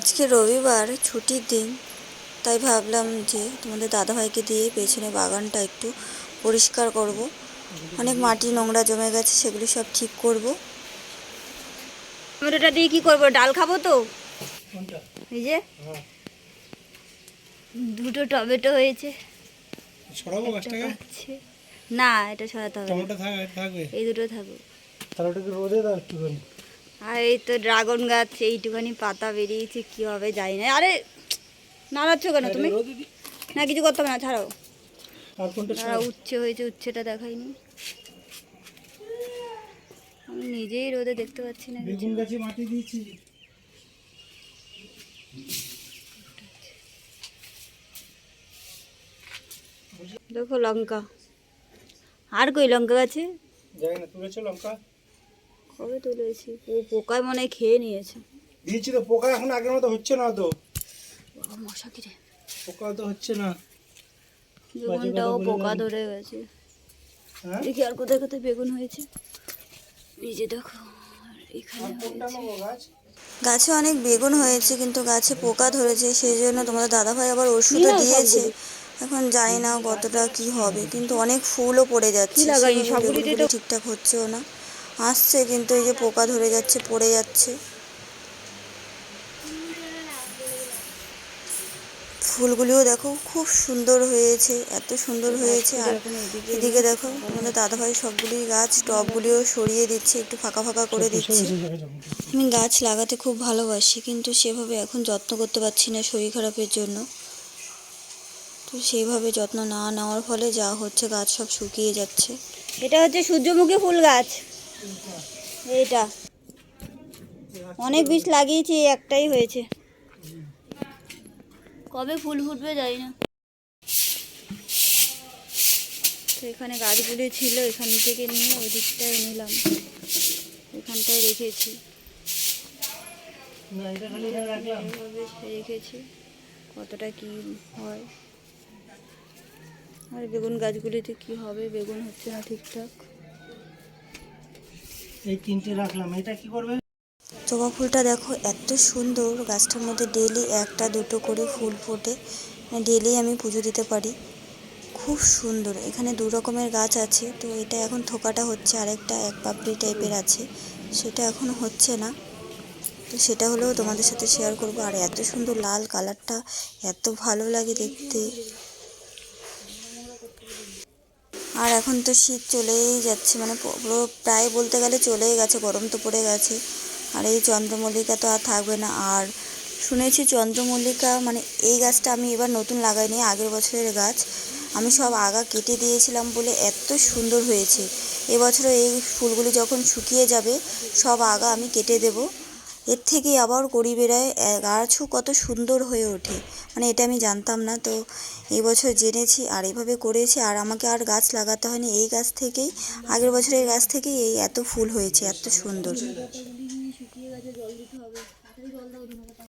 আজকে রবিবার ছুটির দিন তাই ভাবলাম যে তোমাদের দাদাভাইকে দিয়ে পেছনে বাগানটা একটু পরিষ্কার করব। অনেক মাটি নোংরা জমে গেছে সেগুলো সব ঠিক করব। টমেটোটা দিয়ে কি করব? ডাল খাব তো? কোনটা? এই যে। হ্যাঁ। দুটো টমেটো হয়েছে। একটা গাছটাকে। না এটা ছড়াতে হবে টমেটো থাকবে থাকবে। এই দুটো থাকুক। তাহলে ওটাকে রোদে দাও একটুখানি। আর এই তো ড্রাগন গাছ এইটুখানি পাতা বেরিয়েছে কি হবে জানি না। আরে নাড়াচ্ছ কেন তুমি? না কিছু করতে হবে না ছাড়াও। উচ্ছে হয়েছে উচ্ছেটা দেখাইনি। আমি নিজেই রোদে দেখতে পাচ্ছি না কিছু। বেগুন গাছে মাটি দিয়েছি। দেখো লঙ্কা। আর কই লঙ্কা গাছে? যাই না তুলেছো লঙ্কা? কবে তুলেছি? ও পোকায় মনে হয় খেয়ে নিয়েছে। দিয়েছি তো পোকা এখন আগের মতো হচ্ছে না তো। মশা কিরে পোকা তো হচ্ছে না। বেগুনটাও পোকা ধরে গেছে। হ্যাঁ? দেখি আর কোথায় কোথায় বেগুন হয়েছে। এই যে দেখো এখানে হয়েছে। গাছে? অনেক বেগুন হয়েছে কিন্তু গাছে পোকা ধরেছে সেই জন্য তোমাদের দাদাভাই আবার ওষুধও দিয়েছে। এখন জানি না কতটা কি হবে কিন্তু অনেক ফুলও পড়ে যাচ্ছে। ঠিকঠাক হচ্ছেও না। আসছে কিন্তু এই যে পোকা ধরে যাচ্ছে পড়ে যাচ্ছে। ফুলগুলিও দেখো খুব সুন্দর হয়েছে এত সুন্দর হয়েছে। আর এদিকে দেখো আমাদের দাদাভাই সবগুলি গাছ টবগুলিও সরিয়ে দিচ্ছে একটু ফাঁকা ফাঁকা করে দিচ্ছে। আমি গাছ লাগাতে খুব ভালোবাসি কিন্তু সেভাবে এখন যত্ন করতে পারছি না শরীর খারাপের জন্য। তো সেইভাবে যত্ন না নেওয়ার ফলে যা হচ্ছে গাছ সব শুকিয়ে যাচ্ছে। এটা হচ্ছে সূর্যমুখী ফুল গাছ। এইটা। অনেক বীজ লাগিয়েছি একটাই হয়েছে। কবে ফুল ফুটবে জানি না। তো এখানে গাছগুলি ছিল এখান থেকে নিয়ে ওই দিকটায় নিলাম। এখানটায় রেখেছি। রেখেছি। কতটা কি হয়। আর বেগুন গাছগুলিতে কি হবে বেগুন হচ্ছে না ঠিকঠাক। এই তিনটে রাখলাম, এটা কি করবে? জবা ফুলটা দেখো, এত সুন্দর। গাছটার মধ্যে ডেলি একটা, দুটো করে ফুল ফোটে। ডেলি আমি পুজো দিতে পারি। খুব সুন্দর। এখানে দু রকমের গাছ আছে। তো এটা এখন থোকাটা হচ্ছে আরেকটা, এক পাপড়ি টাইপের আছে। সেটা এখন হচ্ছে না। তো সেটা হলেও তোমাদের সাথে শেয়ার করব। আর এত সুন্দর লাল কালারটা এত ভালো লাগে দেখতে। আর এখন তো শীত চলেই যাচ্ছে মানে পুরো প্রায় বলতে গেলে চলেই গেছে, গরম তো পড়ে গেছে। আর এই চন্দ্রমল্লিকা তো আর থাকবে না। আর শুনেছি চন্দ্রমল্লিকা মানে এই গাছটা আমি এবার নতুন লাগাইনি, আগের বছরের গাছ। আমি সব আগা কেটে দিয়েছিলাম বলে এত সুন্দর হয়েছে। এবছরও এই ফুলগুলি যখন শুকিয়ে যাবে, সব আগা আমি কেটে দেব। এর থেকে আবার করি বেড়ায় গাছও কত সুন্দর হয়ে ওঠে। মানে এটা আমি জানতাম না, তো এবছর জেনেছি আর এভাবে করেছি। আর আমাকে আর গাছ লাগাতে হয়নি। এই গাছ থেকেই, আগের বছরের গাছ থেকেই এই এত ফুল হয়েছে, এত সুন্দর।